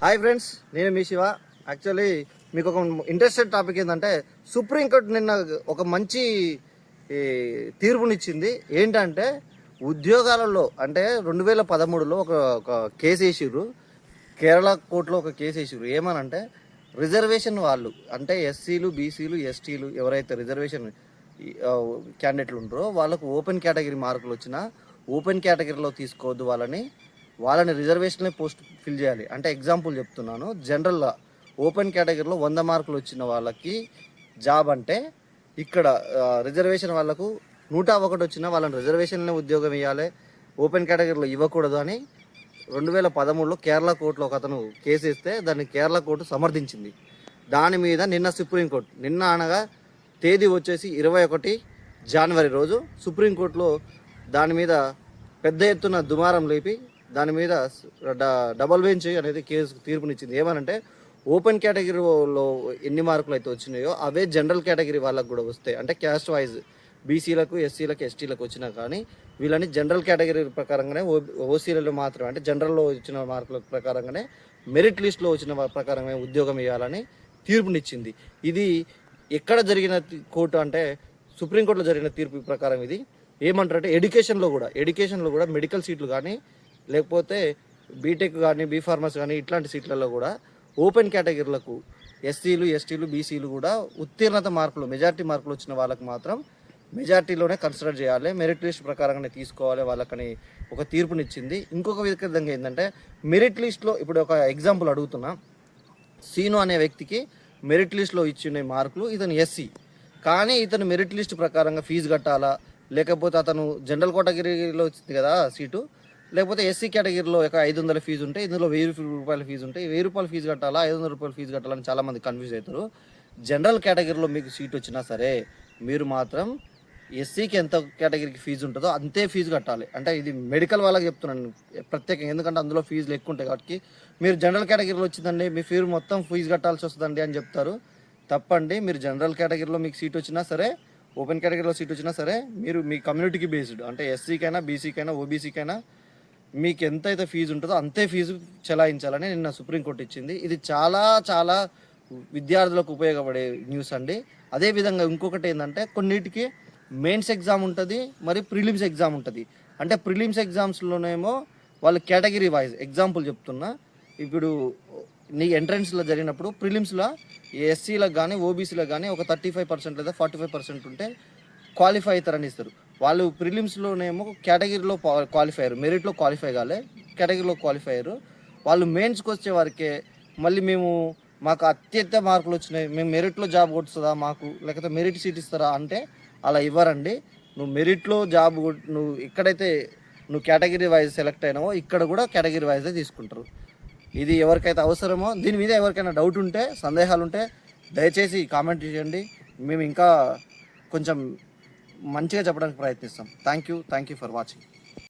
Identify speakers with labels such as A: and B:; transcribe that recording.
A: Hi friends నేను మీ Shiva. Actually మీకు ఒక ఇంట్రెస్టెడ్ టాపిక్ ఏంటంటే సుప్రీంకోర్టు నిన్న ఒక మంచి తీర్పునిచ్చింది. ఏంటంటే ఉద్యోగాలలో అంటే రెండు వేల పదమూడులో ఒక ఒక కేసు వేసిర్రు. కేరళ కోర్టులో ఒక కేసు వేసిర్రు. ఏమనంటే రిజర్వేషన్ వాళ్ళు అంటే ఎస్సీలు బీసీలు ఎస్టీలు ఎవరైతే రిజర్వేషన్ క్యాండిడేట్లు ఉంటారో వాళ్ళకు ఓపెన్ కేటగిరీ మార్కులు వచ్చినా ఓపెన్ కేటగిరీలో తీసుకోవద్దు వాళ్ళని. వాళ్ళని రిజర్వేషన్లే పోస్ట్ ఫిల్ చేయాలి. అంటే ఎగ్జాంపుల్ చెప్తున్నాను. జనరల్గా ఓపెన్ కేటగిరీలో వంద మార్కులు వచ్చిన వాళ్ళకి జాబ్ అంటే ఇక్కడ రిజర్వేషన్ వాళ్ళకు నూట ఒకటి వచ్చినా వాళ్ళని రిజర్వేషన్లే ఉద్యోగం ఇవ్వాలి ఓపెన్ కేటగిరీలో ఇవ్వకూడదు అని రెండు వేల పదమూడులో కేరళ కోర్టులో ఒక అతను కేసు దాన్ని కేరళ కోర్టు సమర్థించింది. దాని మీద నిన్న సుప్రీంకోర్టు నిన్న అనగా తేదీ వచ్చేసి ఇరవై ఒకటి జనవరి రోజు సుప్రీంకోర్టులో దాని మీద పెద్ద ఎత్తున దుమారం లేపి దాని మీద డ- డబల్ బెంచ్ అనేది కేసు తీర్పునిచ్చింది. ఏమనంటే ఓపెన్ కేటగిరీలో ఎన్ని మార్కులు అయితే వచ్చినాయో అవే జనరల్ కేటగిరీ వాళ్ళకు కూడా వస్తాయి. అంటే క్యాస్ట్ వైజ్ బీసీలకు ఎస్సీలకు ఎస్టీలకు వచ్చినా కానీ వీళ్ళని జనరల్ కేటగిరీ ప్రకారంగానే ఓసీలలో మాత్రమే అంటే జనరల్లో వచ్చిన మార్కుల ప్రకారంగానే మెరిట్ లిస్ట్లో వచ్చిన ప్రకారంగానే ఉద్యోగం ఇవ్వాలని తీర్పునిచ్చింది. ఇది ఎక్కడ జరిగిన కోర్టు అంటే సుప్రీంకోర్టులో జరిగిన తీర్పు ప్రకారం ఇది. ఏమంటారంటే ఎడ్యుకేషన్లో కూడా ఎడ్యుకేషన్లో కూడా మెడికల్ సీట్లు కానీ లేకపోతే బీటెక్ కానీ బీ కానీ ఇట్లాంటి సీట్లలో కూడా ఓపెన్ కేటగిరీలకు ఎస్సీలు ఎస్టీలు బీసీలు కూడా ఉత్తీర్ణత మార్కులు మెజార్టీ మార్కులు వచ్చిన వాళ్ళకు మాత్రం మెజార్టీలోనే కన్సిడర్ చేయాలి. మెరిట్ లిస్ట్ ప్రకారంగానే తీసుకోవాలి వాళ్ళకని ఒక తీర్పునిచ్చింది. ఇంకొక విధంగా ఏంటంటే మెరిట్ లిస్ట్లో ఇప్పుడు ఒక ఎగ్జాంపుల్ అడుగుతున్నా. సీను అనే వ్యక్తికి మెరిట్ లిస్ట్లో ఇచ్చిన మార్కులు ఇతను ఎస్సీ కానీ ఇతను మెరిట్ లిస్ట్ ప్రకారంగా ఫీజు కట్టాలా? లేకపోతే అతను జనరల్ కోటగిరిలో వచ్చింది కదా సీటు. లేకపోతే ఎస్సీ కేటగిరీలో ఒక ఐదు వందల ఫీజు ఉంటే ఇందులో వెయ్యి రూపాయల ఫీజు ఉంటే వెయ్యి రూపాయల ఫీజు కట్టాలా ఐదు వందల రూపాయల ఫీజు కట్టాలని చాలామంది కన్ఫ్యూజ్ అవుతారు. జనరల్ కేటగిరీలో మీకు సీట్ వచ్చినా సరే మీరు మాత్రం ఎస్సీకి ఎంత కేటగిరీకి ఫీజు ఉంటుందో అంతే ఫీజు కట్టాలి. అంటే ఇది మెడికల్ వాళ్ళకి చెప్తున్నాను ప్రత్యేకంగా. ఎందుకంటే అందులో ఫీజులు ఎక్కువ ఉంటాయి కాబట్టి మీరు జనరల్ కేటగిరీలో వచ్చిందండి మీ ఫీజు మొత్తం ఫీజు కట్టాల్సి వస్తుందండి అని చెప్తారు. తప్పండి మీరు జనరల్ కేటగిరీలో మీకు సీట్ వచ్చినా సరే ఓపెన్ కేటగిరీలో సీట్ వచ్చినా సరే మీరు మీ కమ్యూనిటీకి బేస్డ్ అంటే ఎస్సీకైనా బీసీకైనా ఓబీసీకైనా మీకు ఎంత అయితే ఫీజు ఉంటుందో అంతే ఫీజు చెలాయించాలని నిన్న సుప్రీంకోర్టు ఇచ్చింది. ఇది చాలా చాలా విద్యార్థులకు ఉపయోగపడే న్యూస్ అండి. అదేవిధంగా ఇంకొకటి ఏంటంటే కొన్నిటికి మెయిన్స్ ఎగ్జామ్ ఉంటుంది మరి ప్రిలిమ్స్ ఎగ్జామ్ ఉంటుంది. అంటే ప్రిలిమ్స్ ఎగ్జామ్స్లోనేమో వాళ్ళు కేటగిరీ వైజ్ ఎగ్జాంపుల్ చెప్తున్నా. ఇప్పుడు నీ ఎంట్రన్స్లో జరిగినప్పుడు ప్రిలిమ్స్లో ఎస్సీలకు కానీ ఓబీసీలకు కానీ ఒక థర్టీ ఫైవ్ పర్సెంట్ లేదా ఫార్టీ ఫైవ్ పర్సెంట్ ఉంటే క్వాలిఫై అవుతారని ఇస్తారు. వాళ్ళు ప్రిలిమ్స్లోనేమో కేటగిరీలో క్వాలిఫై అయ్యారు. మెరిట్లో క్వాలిఫై కాలే కేటగిరీలో క్వాలిఫై అయ్యారు. వాళ్ళు మెయిన్స్కి వచ్చే వారికే మళ్ళీ మేము మాకు అత్యంత మార్కులు వచ్చినాయి. మేము మెరిట్లో జాబ్ కొడుతుందా మాకు? లేకపోతే మెరిట్ సీట్ ఇస్తారా అంటే అలా ఇవ్వరండి. నువ్వు మెరిట్లో జాబ్ నువ్వు ఎక్కడైతే నువ్వు కేటగిరీ వైజ్ సెలెక్ట్ అయినావో ఇక్కడ కూడా కేటగిరీ వైజే తీసుకుంటారు. ఇది ఎవరికైతే అవసరమో దీని మీద ఎవరికైనా డౌట్ ఉంటే సందేహాలు ఉంటే దయచేసి కామెంట్ చేయండి. మేము ఇంకా కొంచెం మంచిగా చెప్పడానికి ప్రయత్నిస్తాం. Thank you thank you for watching